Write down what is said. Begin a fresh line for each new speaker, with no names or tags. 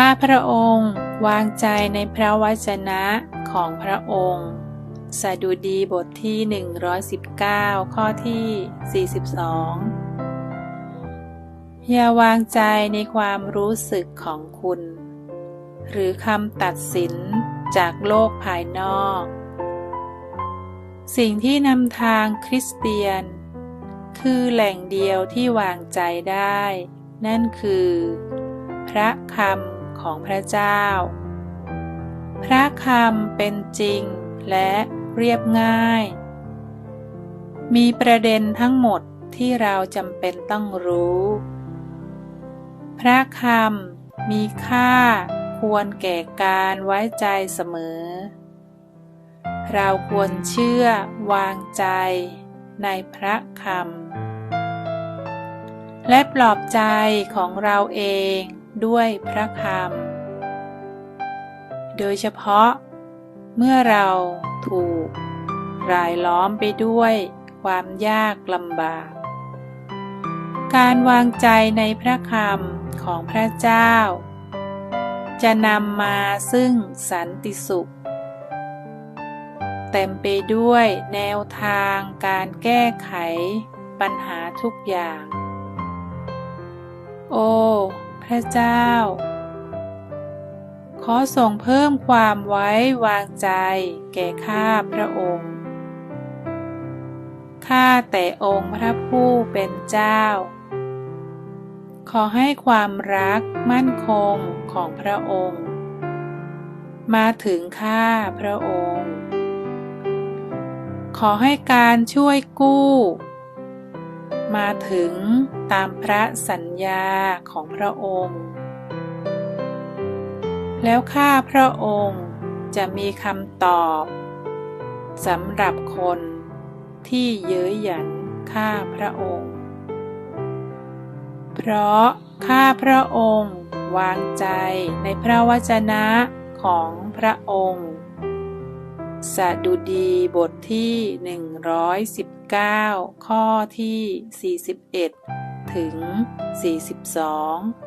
ข้าพระองค์วางใจในพระวจนะของพระองค์ สดุดีบทที่ 119 ข้อที่ 42 อย่าวางใจในความรู้สึกของคุณ หรือคำตัดสินจากโลกภายนอก สิ่งที่นำทางคริสเตียน คือแหล่งเดียวที่วางใจได้ นั่นคือ พระคำ ของพระเจ้า พระคำเป็นจริงและเรียบง่าย มีประเด็นทั้งหมดที่เราจำเป็นต้องรู้ พระคำมีค่าควรแก่การไว้ใจเสมอ เราควรเชื่อวางใจในพระคำและปลอบใจของเราเอง ด้วยพระคำ โดยเฉพาะ เมื่อเราถูกรายล้อมไปด้วยความยากลำบาก การวางใจในพระคำของพระเจ้า จะนำมาซึ่งสันติสุข เต็มไปด้วยแนวทางการแก้ไขปัญหาทุกอย่าง โอ้ พระเจ้า ขอส่งเพิ่มความไว้วางใจแก่ข้าพระองค์ข้าแต่องค์พระผู้เป็นเจ้า ขอให้ความรักมั่นคงของพระองค์ มาถึงข้าพระองค์ ขอให้การช่วยกู้ มาถึงตามพระสัญญาของพระองค์ แล้วข้าพระองค์จะมีคำตอบสำหรับคนที่เย้ยหยันข้าพระองค์ เพราะข้าพระองค์วางใจในพระวจนะของพระองค์ สดุดีบทที่ 119 ข้อที่ 41 ถึง 42